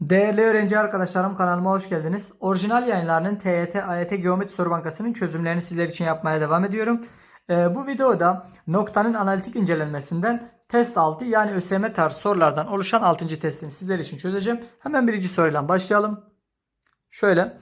Değerli öğrenci arkadaşlarım kanalıma hoş geldiniz. Orijinal yayınlarının TYT, AYT Geometri Soru Bankası'nın çözümlerini sizler için yapmaya devam ediyorum. Ee, bu videoda noktanın analitik incelenmesinden test 6 yani ÖSYM tarzı sorulardan oluşan 6. testini sizler için çözeceğim. Hemen birinci soruyla başlayalım. Şöyle.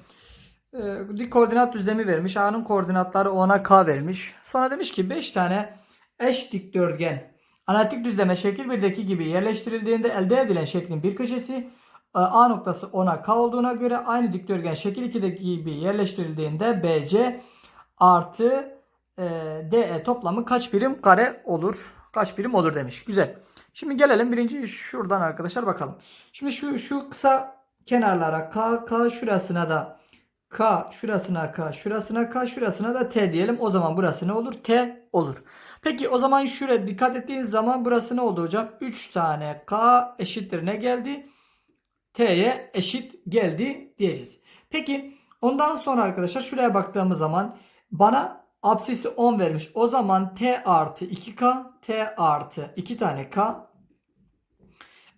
e, dik koordinat düzlemi vermiş. A'nın koordinatları 10'a K vermiş. Sonra demiş ki 5 tane eş dikdörtgen analitik düzleme şekil 1'deki gibi yerleştirildiğinde elde edilen şeklin bir köşesi A noktası 10'a K olduğuna göre aynı dikdörtgen şekil 2'deki gibi yerleştirildiğinde BC artı e, DE toplamı kaç birim kare olur? Kaç birim olur demiş. Güzel. Şimdi gelelim birinci şuradan arkadaşlar bakalım. Şimdi şu şu kısa kenarlara K, K şurasına da K, şurasına K, şurasına K, şurasına da T diyelim. O zaman burası ne olur? T olur. Peki o zaman şuraya dikkat ettiğiniz zaman burası ne oldu hocam? 3 tane K eşittir ne geldi? T'ye eşit geldi diyeceğiz. Peki ondan sonra arkadaşlar şuraya baktığımız zaman bana absisi 10 vermiş. O zaman T artı 2K T artı 2 tane K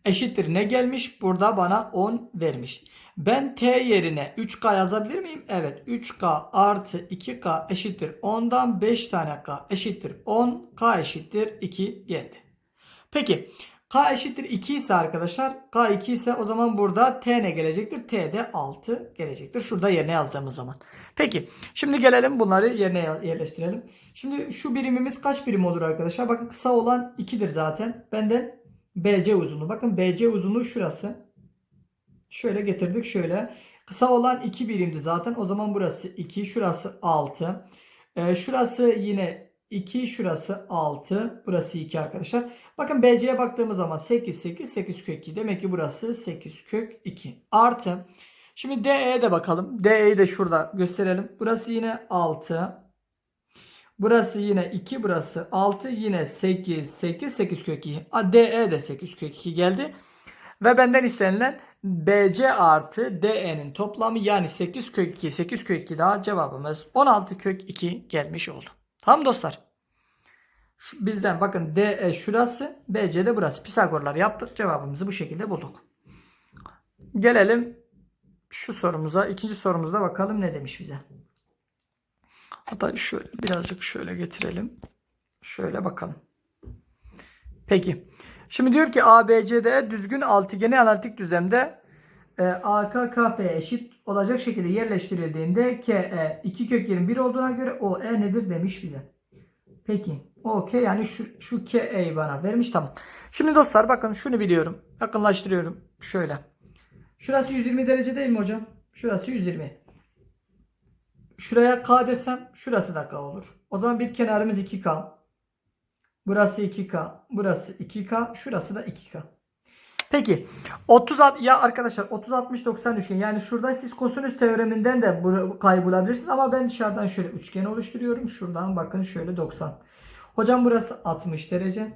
eşittir ne gelmiş? Burada bana 10 vermiş. Ben T yerine 3K yazabilir miyim? Evet 3K artı 2K eşittir 10'dan 5 tane K eşittir 10 K eşittir 2 geldi. Peki K eşittir 2 ise arkadaşlar K 2 ise o zaman burada T ne gelecektir? T de 6 gelecektir. Şurada yerine yazdığımız zaman. Peki şimdi gelelim bunları yerine yerleştirelim. Şimdi şu birimimiz kaç birim olur arkadaşlar? Bakın kısa olan 2'dir zaten. Benden BC uzunluğu. Bakın BC uzunluğu şurası. Şöyle getirdik şöyle. Kısa olan 2 birimdi zaten. O zaman burası 2. Şurası 6. Ee, şurası yine 2. Şurası 6. Burası 2 arkadaşlar. Bakın BC'ye baktığımız zaman 8 8 8 kök 2. Demek ki burası 8 kök 2. Artı. Şimdi DE'ye de bakalım. DE'yi de şurada gösterelim. Burası yine 6. Burası yine 2. Burası 6. Yine 8 8 8 kök 2. DE de 8 kök 2 geldi. Ve benden istenilen BC artı DE'nin toplamı yani 8 kök 2 8 kök 2 daha cevabımız 16 kök 2 gelmiş oldu. Tamam dostlar. Şu, bizden bakın DE şurası BC de burası. Pisagorlar yaptık. Cevabımızı bu şekilde bulduk. Gelelim şu sorumuza. ikinci sorumuzda bakalım ne demiş bize. Hatta şöyle birazcık şöyle getirelim. Şöyle bakalım. Peki. Şimdi diyor ki ABCD düzgün altıgeni analitik düzlemde e, AK KF eşit olacak şekilde yerleştirildiğinde KE 2 kök 21 olduğuna göre OE nedir demiş bize. Peki. Okey yani şu, şu KE'yi bana vermiş tamam. Şimdi dostlar bakın şunu biliyorum. Yakınlaştırıyorum. Şöyle. Şurası 120 derece değil mi hocam? Şurası 120. Şuraya K desem şurası da K olur. O zaman bir kenarımız 2K. Burası 2K. Burası 2K. Şurası da 2K. Peki 30 ya arkadaşlar 30 60 90 üçgen yani şurada siz kosinüs teoreminden de bu bulabilirsiniz ama ben dışarıdan şöyle üçgen oluşturuyorum. Şuradan bakın şöyle 90. Hocam burası 60 derece.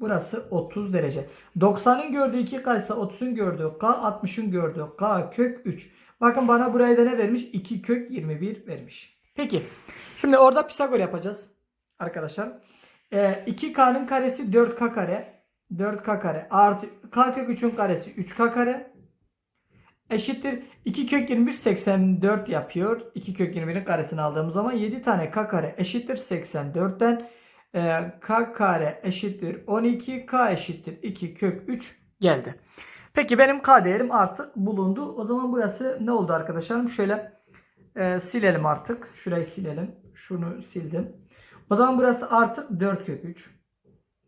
Burası 30 derece. 90'ın gördüğü 2K ise 30'un gördüğü K 60'ın gördüğü K kök 3. Bakın bana burayı da ne vermiş? 2 kök 21 vermiş. Peki. Şimdi orada Pisagor yapacağız. Arkadaşlar. Ee, 2K'nın karesi 4K kare. 4K kare artı K kök 3'ün karesi 3K kare. Eşittir 2 kök 21 84 yapıyor. 2 kök 21'in karesini aldığımız zaman 7 tane K kare eşittir 84'ten e, K kare eşittir 12 K eşittir 2 kök 3 geldi. Peki benim K değerim artık bulundu. O zaman burası ne oldu arkadaşlarım? Şöyle e, silelim artık. Şurayı silelim. Şunu sildim. O zaman burası artık 4 kök 3.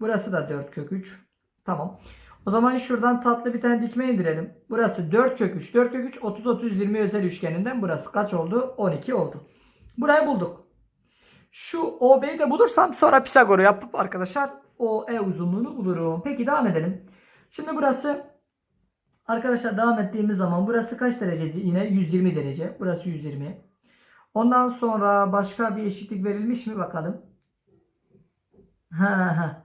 Burası da 4 kök 3. Tamam. O zaman şuradan tatlı bir tane dikme indirelim. Burası 4 kök 3. 4 kök 3 30 30 20 özel üçgeninden burası kaç oldu? 12 oldu. Burayı bulduk. Şu OB'yi de bulursam sonra Pisagor'u yapıp arkadaşlar OE uzunluğunu bulurum. Peki devam edelim. Şimdi burası arkadaşlar devam ettiğimiz zaman burası kaç derece? Yine 120 derece. Burası 120. Ondan sonra başka bir eşitlik verilmiş mi bakalım. Ha ha.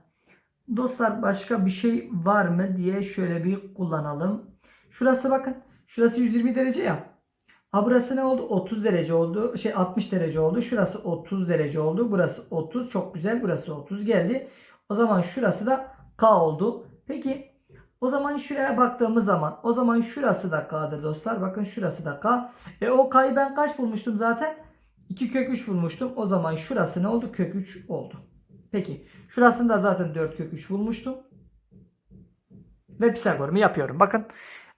Dostlar başka bir şey var mı diye şöyle bir kullanalım. Şurası bakın. Şurası 120 derece ya. Ha burası ne oldu? 30 derece oldu. Şey 60 derece oldu. Şurası 30 derece oldu. Burası 30. Çok güzel. Burası 30 geldi. O zaman şurası da K oldu. Peki O zaman şuraya baktığımız zaman o zaman şurası da k'dır dostlar. Bakın şurası da k. E o k'yı ben kaç bulmuştum zaten? 2 kök 3 bulmuştum. O zaman şurası ne oldu? Kök 3 oldu. Peki. Şurasında zaten 4 kök 3 bulmuştum. Ve Pisagor'umu yapıyorum. Bakın.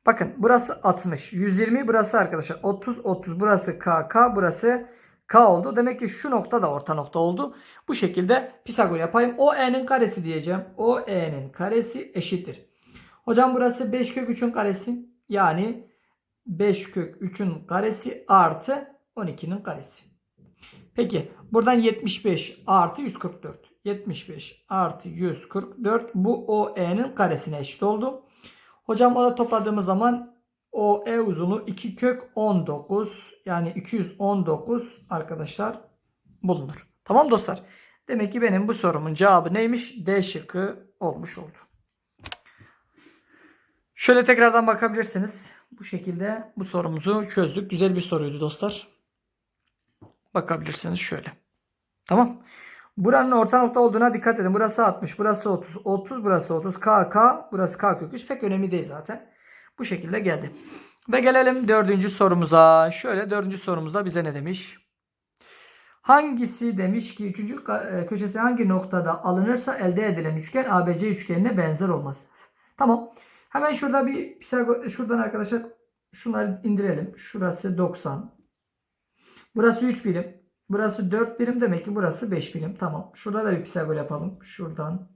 Bakın burası 60. 120 burası arkadaşlar 30 30 burası k k burası k oldu. Demek ki şu nokta da orta nokta oldu. Bu şekilde Pisagor yapayım. O e'nin karesi diyeceğim. O e'nin karesi eşittir. Hocam burası 5 kök 3'ün karesi. Yani 5 kök 3'ün karesi artı 12'nin karesi. Peki buradan 75 artı 144. 75 artı 144 bu OE'nin karesine eşit oldu. Hocam o da topladığımız zaman OE uzunluğu 2 kök 19 yani 219 arkadaşlar bulunur. Tamam dostlar. Demek ki benim bu sorumun cevabı neymiş? D şıkkı olmuş oldu. Şöyle tekrardan bakabilirsiniz. Bu şekilde bu sorumuzu çözdük. Güzel bir soruydu dostlar. Bakabilirsiniz şöyle. Tamam. Buranın orta nokta olduğuna dikkat edin. Burası 60, burası 30, 30, burası 30, K, K, burası K kök 3. Pek önemli değil zaten. Bu şekilde geldi. Ve gelelim dördüncü sorumuza. Şöyle dördüncü sorumuzda bize ne demiş? Hangisi demiş ki üçüncü e, köşesi hangi noktada alınırsa elde edilen üçgen ABC üçgenine benzer olmaz. Tamam. Hemen şurada bir Pisagor şuradan arkadaşlar şunları indirelim. Şurası 90. Burası 3 birim. Burası 4 birim demek ki burası 5 birim. Tamam. Şurada da bir Pisagor yapalım. Şuradan.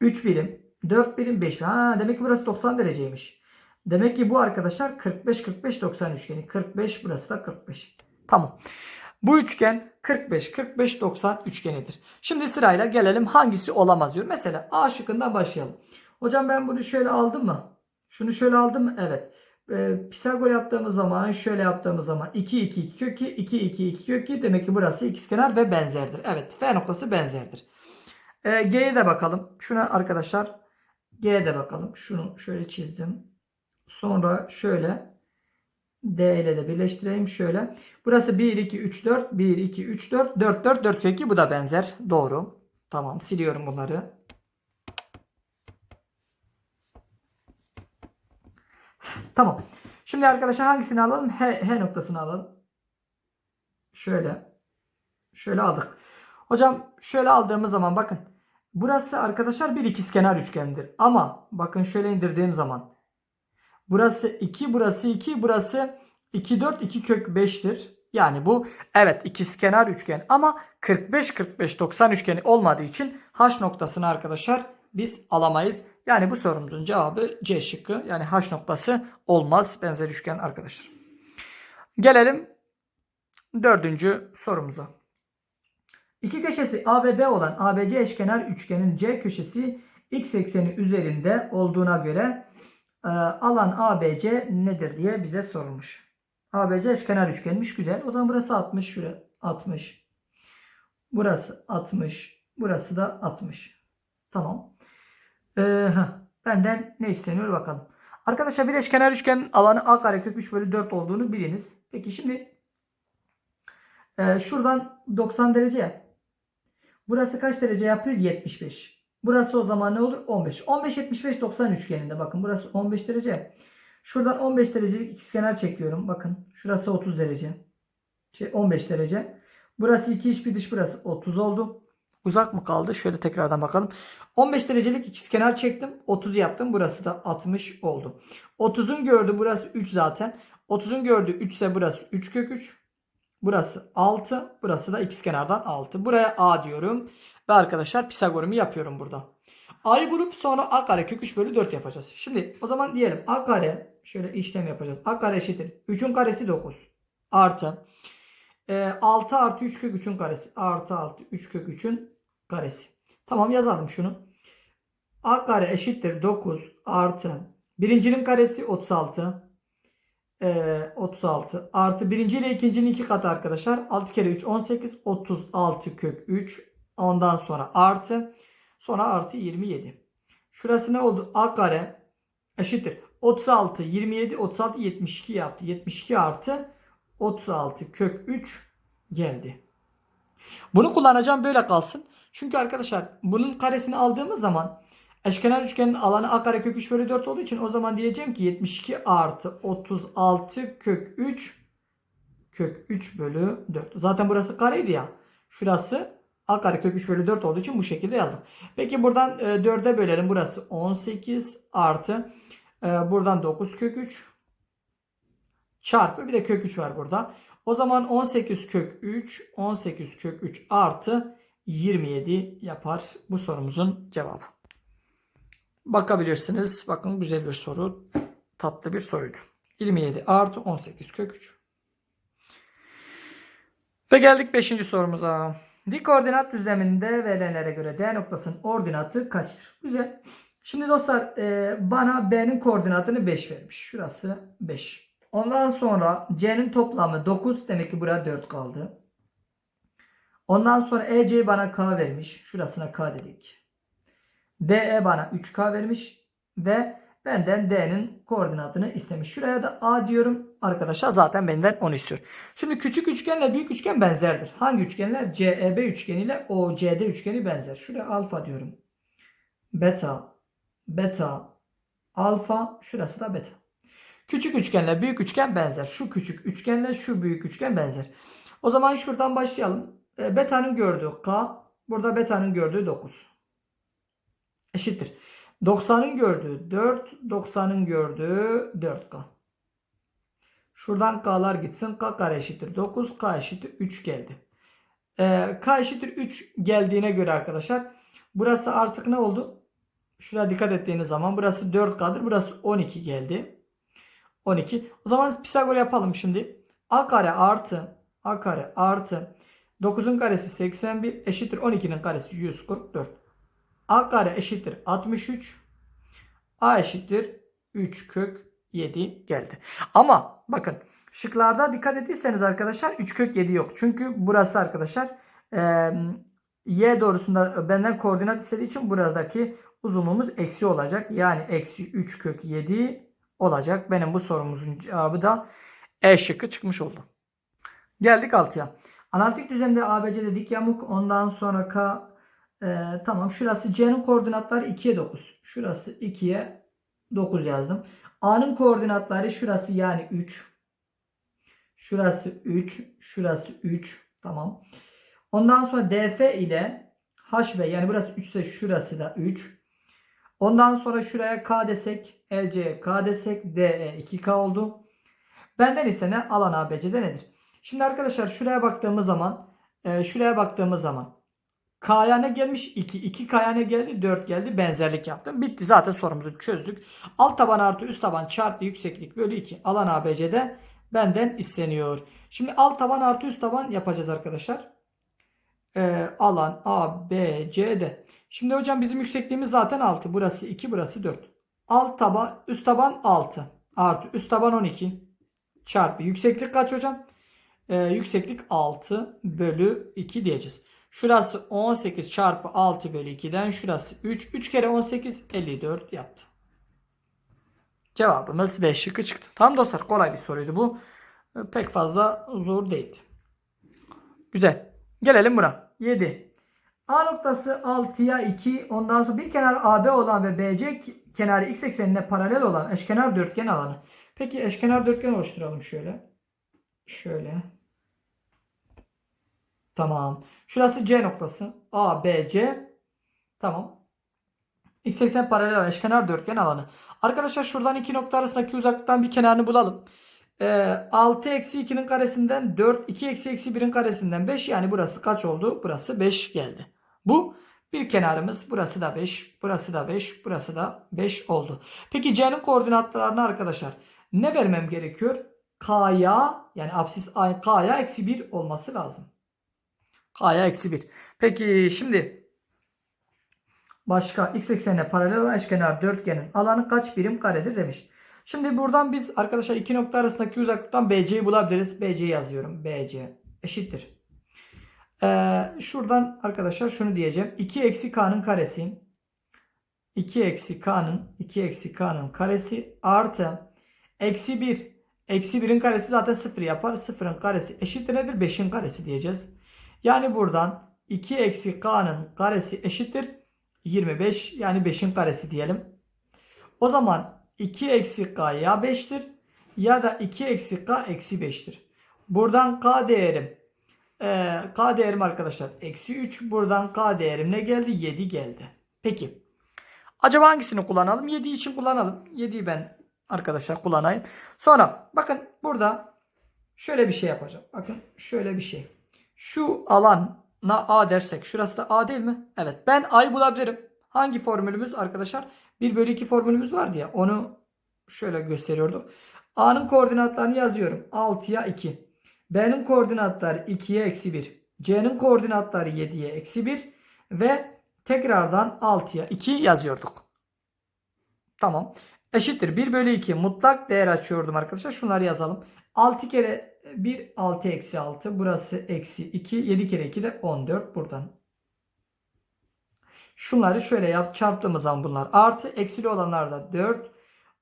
3 birim. 4 birim 5 birim. Ha, demek ki burası 90 dereceymiş. Demek ki bu arkadaşlar 45 45 90 üçgeni. 45 burası da 45. Tamam. Bu üçgen 45 45 90 üçgenidir. Şimdi sırayla gelelim hangisi olamaz diyor. Mesela A şıkkından başlayalım. Hocam ben bunu şöyle aldım mı? Şunu şöyle aldım mı? Evet. Ee, Pisagor yaptığımız zaman şöyle yaptığımız zaman 2 2 2 kök 2 2 2 2 kök 2 demek ki burası ikizkenar ve benzerdir. Evet F noktası benzerdir. Ee, G'ye de bakalım. Şuna arkadaşlar G'ye de bakalım. Şunu şöyle çizdim. Sonra şöyle D ile de birleştireyim şöyle. Burası 1 2 3 4 1 2 3 4 4 4 4 kök 2 bu da benzer. Doğru. Tamam siliyorum bunları. Tamam. Şimdi arkadaşlar hangisini alalım? H, H noktasını alalım. Şöyle. Şöyle aldık. Hocam şöyle aldığımız zaman bakın. Burası arkadaşlar bir ikizkenar üçgendir. Ama bakın şöyle indirdiğim zaman. Burası 2, burası 2, burası 2, 4, 2 kök 5'tir. Yani bu evet ikizkenar üçgen ama 45, 45, 90 üçgeni olmadığı için H noktasını arkadaşlar biz alamayız. Yani bu sorumuzun cevabı C şıkkı. Yani H noktası olmaz benzer üçgen arkadaşlar. Gelelim dördüncü sorumuza. İki köşesi A ve B olan ABC eşkenar üçgenin C köşesi x ekseni üzerinde olduğuna göre e, alan ABC nedir diye bize sorulmuş. ABC eşkenar üçgenmiş güzel. O zaman burası 60 şuraya 60. Burası 60. Burası da 60. Tamam. Ee, benden ne isteniyor bakalım. Arkadaşlar bir eşkenar üçgenin alanı a kare kök 3 bölü 4 olduğunu biliniz. Peki şimdi e, şuradan 90 derece yap. Burası kaç derece yapıyor? 75. Burası o zaman ne olur? 15. 15 75 90 üçgeninde bakın burası 15 derece. Şuradan 15 derecelik ikizkenar çekiyorum. Bakın şurası 30 derece. Şey 15 derece. Burası 2 iç bir dış burası 30 oldu. Uzak mı kaldı? Şöyle tekrardan bakalım. 15 derecelik ikizkenar çektim. 30 yaptım. Burası da 60 oldu. 30'un gördüğü burası 3 zaten. 30'un gördüğü 3 ise burası 3 kök 3. Burası 6. Burası da ikizkenardan 6. Buraya A diyorum. Ve arkadaşlar Pisagor'umu yapıyorum burada. A'yı bulup sonra A kare kök 3 bölü 4 yapacağız. Şimdi o zaman diyelim A kare şöyle işlem yapacağız. A kare eşittir. 3'ün karesi 9. Artı. E, 6 artı 3 kök 3'ün karesi. Artı 6 3 kök 3'ün karesi. Tamam yazalım şunu. A kare eşittir 9 artı. Birincinin karesi 36. Ee, 36 artı birinci ile ikincinin iki katı arkadaşlar. 6 kere 3 18 36 kök 3 ondan sonra artı sonra artı 27. Şurası ne oldu? A kare eşittir. 36 27 36 72 yaptı. 72 artı 36 kök 3 geldi. Bunu kullanacağım böyle kalsın. Çünkü arkadaşlar bunun karesini aldığımız zaman Eşkenar üçgenin alanı a kare kök 3 bölü 4 olduğu için o zaman diyeceğim ki 72 artı 36 kök 3 kök 3 bölü 4. Zaten burası kareydi ya. Şurası a kare kök 3 bölü 4 olduğu için bu şekilde yazdım. Peki buradan e, 4'e bölelim. Burası 18 artı e, buradan 9 kök 3 çarpı bir de kök 3 var burada. O zaman 18 kök 3 18 kök 3 artı 27 yapar bu sorumuzun cevabı. Bakabilirsiniz. Bakın güzel bir soru. Tatlı bir soruydu. 27 artı 18 kök 3. Ve geldik 5. sorumuza. Dik koordinat düzleminde verilenlere göre D noktasının ordinatı kaçtır? Güzel. Şimdi dostlar e, bana B'nin koordinatını 5 vermiş. Şurası 5. Ondan sonra C'nin toplamı 9. Demek ki buraya 4 kaldı. Ondan sonra EC bana K vermiş. Şurasına K dedik. DE bana 3K vermiş. Ve benden D'nin koordinatını istemiş. Şuraya da A diyorum. Arkadaşlar zaten benden 10 istiyor. Şimdi küçük üçgenle büyük üçgen benzerdir. Hangi üçgenler? CEB üçgeni ile OCD üçgeni benzer. Şuraya alfa diyorum. Beta, beta, alfa. Şurası da beta. Küçük üçgenle büyük üçgen benzer. Şu küçük üçgenle şu büyük üçgen benzer. O zaman şuradan başlayalım. E, beta'nın gördüğü K. Burada beta'nın gördüğü 9. Eşittir. 90'ın gördüğü 4. 90'ın gördüğü 4K. Şuradan K'lar gitsin. K kare eşittir 9. K eşittir 3 geldi. E, K eşittir 3 geldiğine göre arkadaşlar. Burası artık ne oldu? Şuraya dikkat ettiğiniz zaman burası 4K'dır. Burası 12 geldi. 12. O zaman Pisagor yapalım şimdi. A kare artı A kare artı 9'un karesi 81 eşittir 12'nin karesi 144. A kare eşittir 63. A eşittir 3 kök 7 geldi. Ama bakın şıklarda dikkat ettiyseniz arkadaşlar 3 kök 7 yok. Çünkü burası arkadaşlar e, Y doğrusunda benden koordinat istediği için buradaki uzunluğumuz eksi olacak. Yani eksi 3 kök 7 olacak. Benim bu sorumuzun cevabı da E şıkkı çıkmış oldu. Geldik 6'ya. Analitik düzlemde ABC'de dik yamuk ondan sonra K e, tamam şurası C'nin koordinatları 2'ye 9. Şurası 2'ye 9 yazdım. A'nın koordinatları şurası yani 3. Şurası 3. Şurası 3. Tamam. Ondan sonra DF ile HB yani burası 3 ise şurası da 3. Ondan sonra şuraya K desek EC K desek DE 2K oldu. Benden ise ne? Alan ABC'de nedir? Şimdi arkadaşlar şuraya baktığımız zaman e, şuraya baktığımız zaman K'ya ne gelmiş? 2. 2 K'ya ne geldi? 4 geldi. Benzerlik yaptım. Bitti. Zaten sorumuzu çözdük. Alt taban artı üst taban çarpı yükseklik bölü 2. Alan ABC'de benden isteniyor. Şimdi alt taban artı üst taban yapacağız arkadaşlar. E, alan ABC'de. Şimdi hocam bizim yüksekliğimiz zaten 6. Burası 2. Burası 4. Alt taban üst taban 6. Artı üst taban 12. Çarpı yükseklik kaç hocam? Ee, yükseklik 6 bölü 2 diyeceğiz. Şurası 18 çarpı 6 bölü 2'den şurası 3. 3 kere 18 54 yaptı. Cevabımız 5 şıkkı çıktı. Tamam dostlar kolay bir soruydu bu. Ee, Pek fazla zor değildi. Güzel. Gelelim buna. 7. A noktası 6'ya 2 ondan sonra bir kenar AB olan ve BC kenarı x eksenine paralel olan eşkenar dörtgen alanı. Peki eşkenar dörtgen oluşturalım şöyle. Şöyle. Tamam. Şurası C noktası. A, B, C. Tamam. X eksen paralel olan eşkenar dörtgen alanı. Arkadaşlar şuradan iki nokta arasındaki uzaklıktan bir kenarını bulalım. Ee, 6 eksi 2'nin karesinden 4, 2 eksi eksi 1'in karesinden 5. Yani burası kaç oldu? Burası 5 geldi. Bu bir kenarımız. Burası da 5, burası da 5, burası da 5 oldu. Peki C'nin koordinatlarını arkadaşlar ne vermem gerekiyor? K'ya yani absis K'ya eksi 1 olması lazım. K'ya eksi 1. Peki şimdi başka x eksenine paralel eşkenar dörtgenin alanı kaç birim karedir demiş. Şimdi buradan biz arkadaşlar iki nokta arasındaki uzaklıktan BC'yi bulabiliriz. BC yazıyorum. BC eşittir. Ee, şuradan arkadaşlar şunu diyeceğim. 2 eksi K'nın karesi 2 eksi K'nın 2 eksi K'nın karesi artı eksi 1 eksi 1'in karesi zaten 0 yapar. 0'ın karesi eşittir nedir? 5'in karesi diyeceğiz. Yani buradan 2 eksi K'nın karesi eşittir 25 yani 5'in karesi diyelim. O zaman 2 eksi k ya 5'tir ya da 2 eksi k eksi 5'tir. Buradan k değerim ee, k değerim arkadaşlar eksi 3. Buradan k değerim ne geldi? 7 geldi. Peki. Acaba hangisini kullanalım? 7 için kullanalım. 7'yi ben arkadaşlar kullanayım. Sonra bakın burada şöyle bir şey yapacağım. Bakın şöyle bir şey. Şu alana A dersek şurası da A değil mi? Evet. Ben A'yı bulabilirim. Hangi formülümüz arkadaşlar? 1 bölü 2 formülümüz vardı ya. Onu şöyle gösteriyorduk. A'nın koordinatlarını yazıyorum. 6'ya 2. B'nin koordinatları 2'ye eksi 1. C'nin koordinatları 7'ye eksi 1. Ve tekrardan 6'ya 2 yazıyorduk. Tamam. Eşittir. 1 bölü 2 mutlak değer açıyordum arkadaşlar. Şunları yazalım. 6 kere 1 6 eksi 6. Burası eksi 2. 7 kere 2 de 14. Buradan. Şunları şöyle yap. Çarptığımız zaman bunlar artı. Eksili olanlar da 4.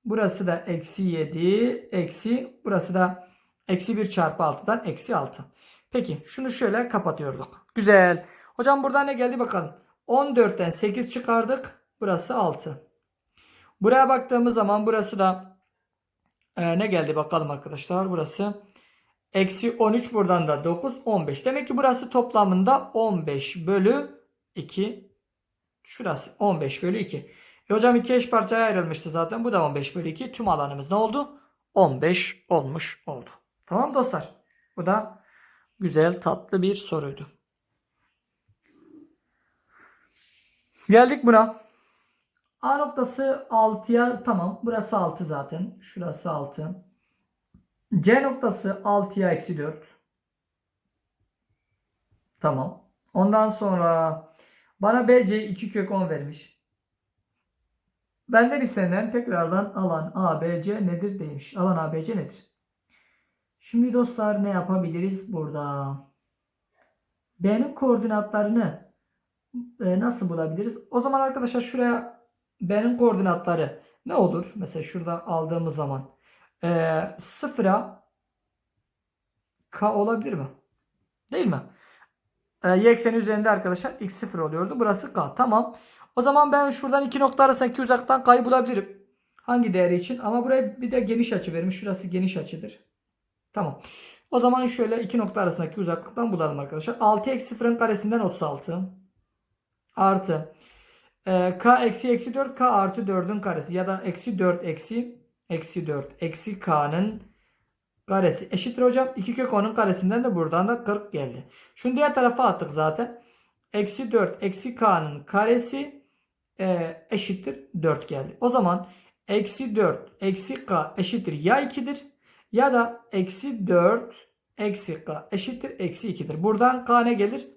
Burası da eksi 7. Eksi. Burası da eksi 1 çarpı 6'dan eksi 6. Peki şunu şöyle kapatıyorduk. Güzel. Hocam burada ne geldi bakalım. 14'ten 8 çıkardık. Burası 6. Buraya baktığımız zaman burası da e, ne geldi bakalım arkadaşlar. Burası eksi 13 buradan da 9 15. Demek ki burası toplamında 15 bölü 2. Şurası 15 bölü 2. E hocam iki eş parçaya ayrılmıştı zaten. Bu da 15 bölü 2. Tüm alanımız ne oldu? 15 olmuş oldu. Tamam dostlar. Bu da güzel tatlı bir soruydu. Geldik buna. A noktası 6'ya tamam. Burası 6 zaten. Şurası 6. C noktası 6'ya eksi 4. Tamam. Ondan sonra bana BC 2 kök 10 vermiş. Benden istenen tekrardan alan ABC nedir demiş. Alan ABC nedir? Şimdi dostlar ne yapabiliriz burada? B'nin koordinatlarını e, nasıl bulabiliriz? O zaman arkadaşlar şuraya B'nin koordinatları ne olur? Mesela şurada aldığımız zaman e, sıfıra K olabilir mi? Değil mi? E, y ekseni üzerinde arkadaşlar x sıfır oluyordu. Burası K. Tamam. O zaman ben şuradan iki nokta arasındaki uzaktan K'yı bulabilirim. Hangi değeri için? Ama buraya bir de geniş açı vermiş. Şurası geniş açıdır. Tamam. O zaman şöyle iki nokta arasındaki uzaklıktan bulalım arkadaşlar. 6 eksi 0'ın karesinden 36. Artı. e, k eksi eksi 4 k artı 4'ün karesi. Ya da eksi 4 eksi eksi 4 eksi k'nın karesi. Eşittir hocam. 2 kök 10'un karesinden de buradan da 40 geldi. Şunu diğer tarafa attık zaten. Eksi 4 eksi k'nın karesi e, eşittir 4 geldi. O zaman eksi 4 eksi k eşittir ya 2'dir ya da eksi 4 eksi k eşittir eksi 2'dir. Buradan k ne gelir?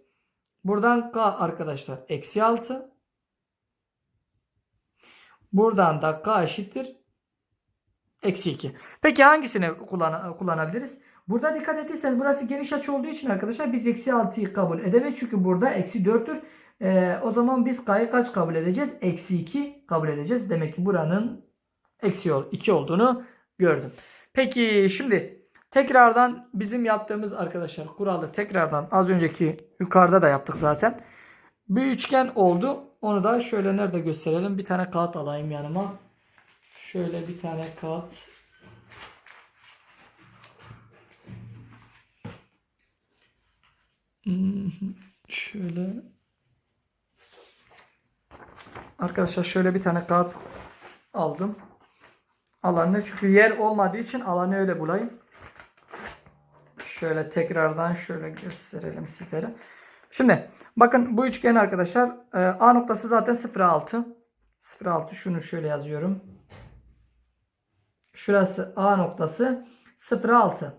Buradan k arkadaşlar eksi 6. Buradan da k eşittir eksi 2. Peki hangisini kullan kullanabiliriz? Burada dikkat ettiyseniz burası geniş açı olduğu için arkadaşlar biz eksi 6'yı kabul edemeyiz. Çünkü burada eksi 4'tür. Ee, o zaman biz k'yı kaç kabul edeceğiz? Eksi 2 kabul edeceğiz. Demek ki buranın eksi 2 olduğunu gördüm. Peki şimdi tekrardan bizim yaptığımız arkadaşlar kuralı tekrardan az önceki yukarıda da yaptık zaten. Bir üçgen oldu. Onu da şöyle nerede gösterelim. Bir tane kağıt alayım yanıma. Şöyle bir tane kağıt. Şöyle. Arkadaşlar şöyle bir tane kağıt aldım. Alanı çünkü yer olmadığı için alanı öyle bulayım. Şöyle tekrardan şöyle gösterelim sizlere. Şimdi bakın bu üçgen arkadaşlar e, A noktası zaten 0,6. 0,6 şunu şöyle yazıyorum. Şurası A noktası 0,6.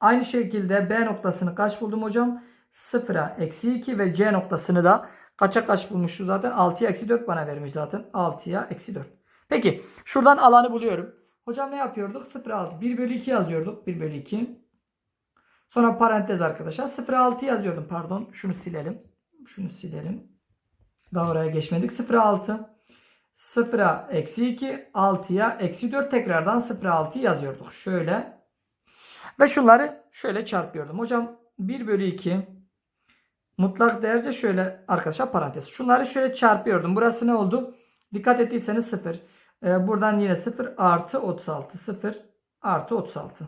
Aynı şekilde B noktasını kaç buldum hocam? 0'a eksi 2 ve C noktasını da kaça kaç bulmuştu zaten? 6'ya eksi 4 bana vermiş zaten. 6'ya eksi 4. Peki şuradan alanı buluyorum. Hocam ne yapıyorduk? 0,6. 1 bölü 2 yazıyorduk. 1 bölü 2. Sonra parantez arkadaşlar. 0,6 yazıyordum. Pardon. Şunu silelim. Şunu silelim. Daha oraya geçmedik. 0,6. 0'a eksi 2. 6'ya eksi 4. Tekrardan 0,6 yazıyorduk. Şöyle. Ve şunları şöyle çarpıyordum. Hocam 1 bölü 2 Mutlak değerce şöyle arkadaşlar parantez. Şunları şöyle çarpıyordum. Burası ne oldu? Dikkat ettiyseniz 0. Ee, buradan yine 0 artı 36. 0 artı 36.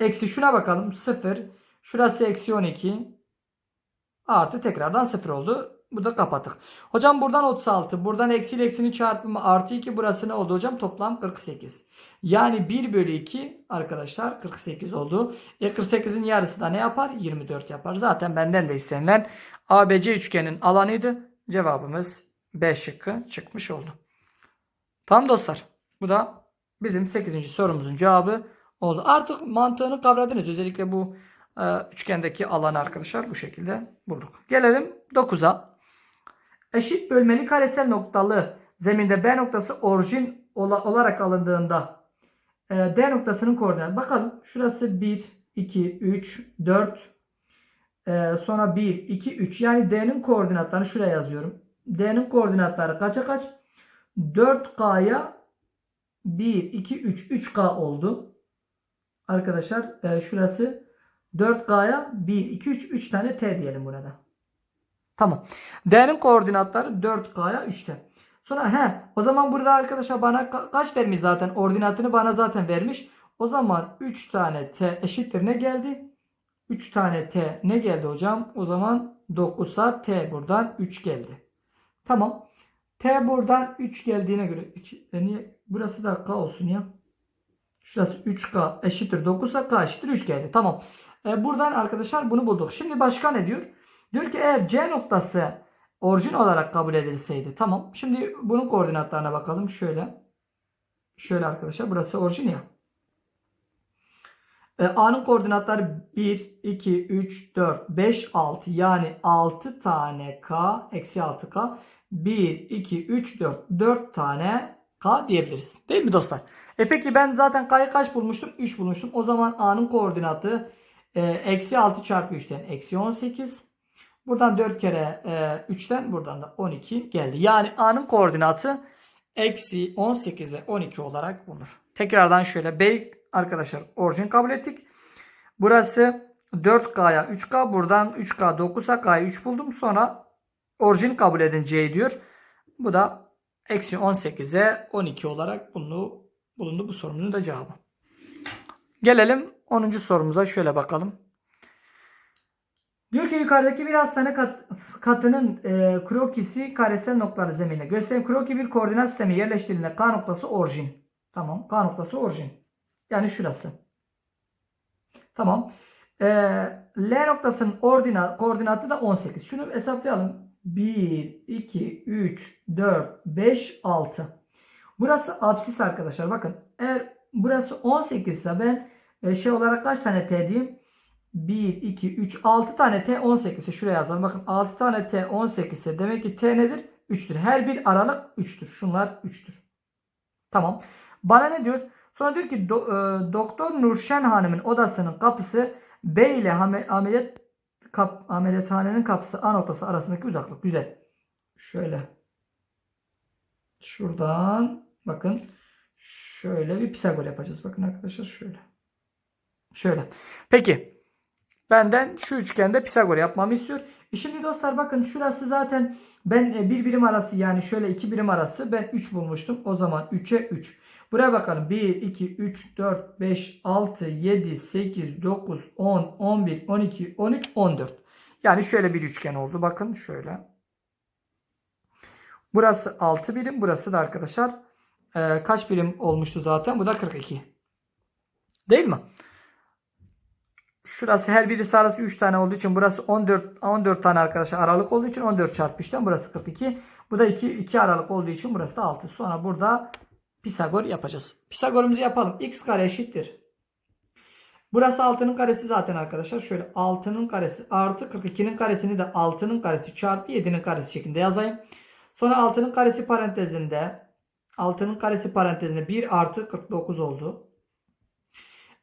Eksi şuna bakalım. 0. Şurası eksi 12. Artı tekrardan 0 oldu. Bu da kapattık. Hocam buradan 36. Buradan eksi eksinin çarpımı artı 2. Burası ne oldu hocam? Toplam 48. Yani 1 bölü 2 arkadaşlar 48 oldu. E 48'in yarısı da ne yapar? 24 yapar. Zaten benden de istenilen ABC üçgenin alanıydı. Cevabımız B şıkkı çıkmış oldu. Tamam dostlar. Bu da bizim 8. sorumuzun cevabı oldu. Artık mantığını kavradınız. Özellikle bu e, üçgendeki alanı arkadaşlar bu şekilde bulduk. Gelelim 9'a. Eşit bölmeli karesel noktalı zeminde B noktası orijin ola- olarak alındığında e, D noktasının koordinatı. Bakalım şurası 1, 2, 3, 4 e, sonra 1, 2, 3 yani D'nin koordinatlarını şuraya yazıyorum. D'nin koordinatları kaça kaç? 4K'ya 1, 2, 3, 3K oldu. Arkadaşlar e, şurası 4K'ya 1, 2, 3, 3 tane T diyelim burada. Tamam. D'nin koordinatları 4K'ya 3T. Sonra he o zaman burada arkadaşlar bana ka- kaç vermiş zaten ordinatını bana zaten vermiş. O zaman 3 tane T eşittir ne geldi? 3 tane T ne geldi hocam? O zaman 9'a T buradan 3 geldi. Tamam. T buradan 3 geldiğine göre iki- e niye burası da K olsun ya. Şurası 3K eşittir 9'a K eşittir 3 geldi. Tamam. E, buradan arkadaşlar bunu bulduk. Şimdi başka ne diyor? Diyor ki eğer C noktası orijin olarak kabul edilseydi. Tamam. Şimdi bunun koordinatlarına bakalım. Şöyle. Şöyle arkadaşlar. Burası orijin ya. E, A'nın koordinatları 1, 2, 3, 4, 5, 6. Yani 6 tane K eksi 6K. 1, 2, 3, 4. 4 tane K diyebiliriz. Değil mi dostlar? E peki ben zaten K'yı kaç bulmuştum? 3 bulmuştum. O zaman A'nın koordinatı e, eksi 6 çarpı 3'ten eksi 18. Buradan 4 kere e, 3'ten buradan da 12 geldi. Yani A'nın koordinatı eksi 18'e 12 olarak bulunur. Tekrardan şöyle B arkadaşlar orijin kabul ettik. Burası 4K'ya 3K buradan 3K 9'a K'ya 3 buldum. Sonra orijin kabul edin C diyor. Bu da eksi 18'e 12 olarak bulundu, bulundu bu sorumuzun da cevabı. Gelelim 10. sorumuza şöyle bakalım. Diyor ki yukarıdaki bir hastane kat, katının e, krokisi karesel noktalı zeminine gösteren kroki bir koordinat sistemi yerleştirildiğinde K noktası orijin. Tamam. K noktası orijin. Yani şurası. Tamam. E, L noktasının ordina, koordinatı da 18. Şunu hesaplayalım. 1, 2, 3, 4, 5, 6. Burası absis arkadaşlar. Bakın eğer burası 18 ise ben e, şey olarak kaç tane T diyeyim? 1, 2, 3, 6 tane T 18 ise şuraya yazalım. Bakın 6 tane T 18 ise demek ki T nedir? 3'tür. Her bir aralık 3'tür. Şunlar 3'tür. Tamam. Bana ne diyor? Sonra diyor ki do, e, Doktor Nurşen Hanım'ın odasının kapısı B ile ameliyat kap, ameliyathanenin kapısı A noktası arasındaki uzaklık. Güzel. Şöyle. Şuradan bakın şöyle bir Pisagor yapacağız. Bakın arkadaşlar şöyle. Şöyle. Peki. Benden şu üçgende Pisagor yapmamı istiyor. E şimdi dostlar bakın şurası zaten ben e, bir birim arası yani şöyle iki birim arası ben 3 bulmuştum. O zaman 3'e 3. Buraya bakalım. 1, 2, 3, 4, 5, 6, 7, 8, 9, 10, 11, 12, 13, 14. Yani şöyle bir üçgen oldu. Bakın şöyle. Burası 6 birim. Burası da arkadaşlar e, kaç birim olmuştu zaten? Bu da 42. Değil mi? Şurası her birisi arası 3 tane olduğu için burası 14 14 tane arkadaşlar aralık olduğu için 14 çarpı 3'ten burası 42. Bu da 2 2 aralık olduğu için burası da 6. Sonra burada Pisagor yapacağız. Pisagorumuzu yapalım. X kare eşittir. Burası 6'nın karesi zaten arkadaşlar. Şöyle 6'nın karesi artı 42'nin karesini de 6'nın karesi çarpı 7'nin karesi şeklinde yazayım. Sonra 6'nın karesi parantezinde 6'nın karesi parantezinde 1 artı 49 oldu.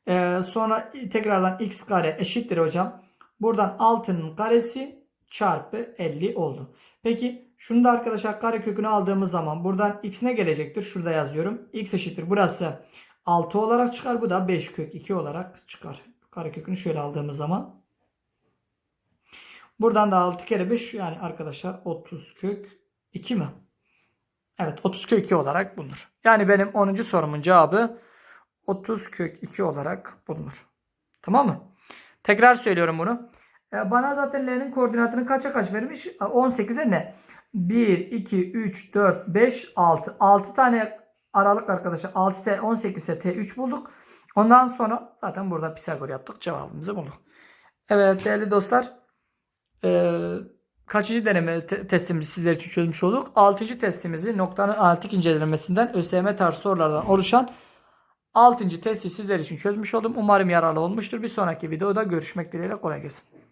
Ee, sonra tekrardan x kare eşittir hocam. Buradan 6'nın karesi çarpı 50 oldu. Peki şunu da arkadaşlar kare kökünü aldığımız zaman buradan x ne gelecektir? Şurada yazıyorum. x eşittir. Burası 6 olarak çıkar. Bu da 5 kök 2 olarak çıkar. Kare kökünü şöyle aldığımız zaman. Buradan da 6 kere 5 yani arkadaşlar 30 kök 2 mi? Evet 30 kök 2 olarak bulunur. Yani benim 10. sorumun cevabı 30 kök 2 olarak bulunur. Tamam mı? Tekrar söylüyorum bunu. E, Bana zaten L'nin koordinatını kaça kaç vermiş? 18'e ne? 1, 2, 3, 4, 5, 6. 6 tane aralık arkadaşlar. 6 T 18 ise T3 bulduk. Ondan sonra zaten burada Pisagor yaptık. Cevabımızı bulduk. Evet değerli dostlar. E, kaçıncı deneme te- testimizi sizler için çözmüş olduk? 6. testimizi noktanın analitik incelenmesinden ÖSYM tarzı sorulardan oluşan 6. testi sizler için çözmüş oldum. Umarım yararlı olmuştur. Bir sonraki videoda görüşmek dileğiyle kolay gelsin.